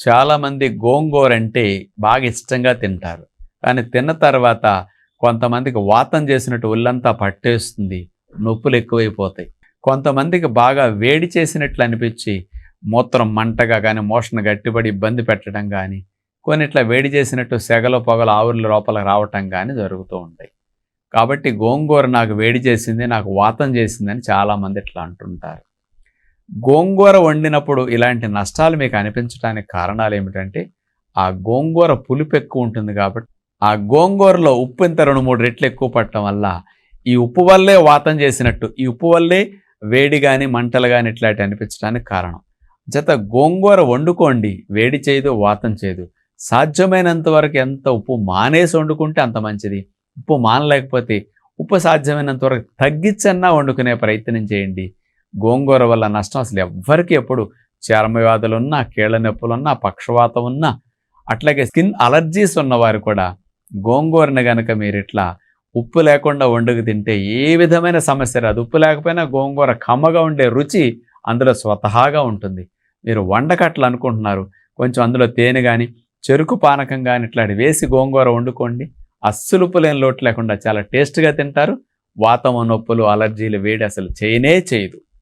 చాలామంది గోంగూర అంటే బాగా ఇష్టంగా తింటారు. కానీ తిన్న తర్వాత కొంతమందికి వాతం చేసినట్టు ఒళ్ళంతా పట్టేస్తుంది నొప్పులు ఎక్కువైపోతాయి. కొంతమందికి బాగా వేడి చేసినట్లు అనిపించి మూత్రం మంటగా కానీ మోషన్ గట్టిపడి ఇబ్బంది పెట్టడం కానీ కొన్నిట్లా వేడి చేసినట్టు సెగలు పొగలు ఆవుల లోపల రావటం కానీ జరుగుతూ ఉంటాయి. కాబట్టి గోంగూర నాకు వేడి చేసింది నాకు వాతం చేసిందని చాలామంది ఇట్లా అంటుంటారు. గోంగూర వండినప్పుడు ఇలాంటి నష్టాలు మీకు అనిపించడానికి కారణాలు ఏమిటంటే ఆ గోంగూర పులుపు ఎక్కువ ఉంటుంది కాబట్టి ఆ గోంగూరలో ఉప్పు ఇంత రెండు మూడు రెట్లు ఎక్కువ పట్టడం వల్ల ఈ ఉప్పు వల్లే వాతం చేసినట్టు ఈ ఉప్పు వల్లే వేడి కానీ మంటలు కానీ ఇట్లాంటి అనిపించడానికి కారణం. జత గోంగూర వండుకోండి వేడి చేయదు వాతం చేయదు. సాధ్యమైనంత వరకు ఎంత ఉప్పు మానేసి వండుకుంటే అంత మంచిది. ఉప్పు మానలేకపోతే ఉప్పు సాధ్యమైనంత వరకు తగ్గించన్నా వండుకునే ప్రయత్నం చేయండి. గోంగూర వల్ల నష్టం అసలు ఎవ్వరికి ఎప్పుడు చర్మ వ్యాధులున్నా కీళ్ళ నొప్పులున్నా పక్షవాతం ఉన్నా అట్లాగే స్కిన్ అలర్జీస్ ఉన్నవారు కూడా గోంగూరని గనక మీరు ఇట్లా ఉప్పు లేకుండా వండుకు తింటే ఏ విధమైన సమస్య రాదు. ఉప్పు లేకపోయినా గోంగూర కమ్మగా ఉండే రుచి అందులో స్వతహాగా ఉంటుంది. మీరు వండకట్లు అనుకుంటున్నారు. కొంచెం అందులో తేనె కానీ చెరుకు పానకం కానీ ఇట్లాంటి వేసి గోంగూర వండుకోండి. అస్సలు లేని లోటు లేకుండా చాలా టేస్ట్గా తింటారు. వాతము నొప్పులు అలర్జీలు వేడి అసలు చేయనే చేయదు.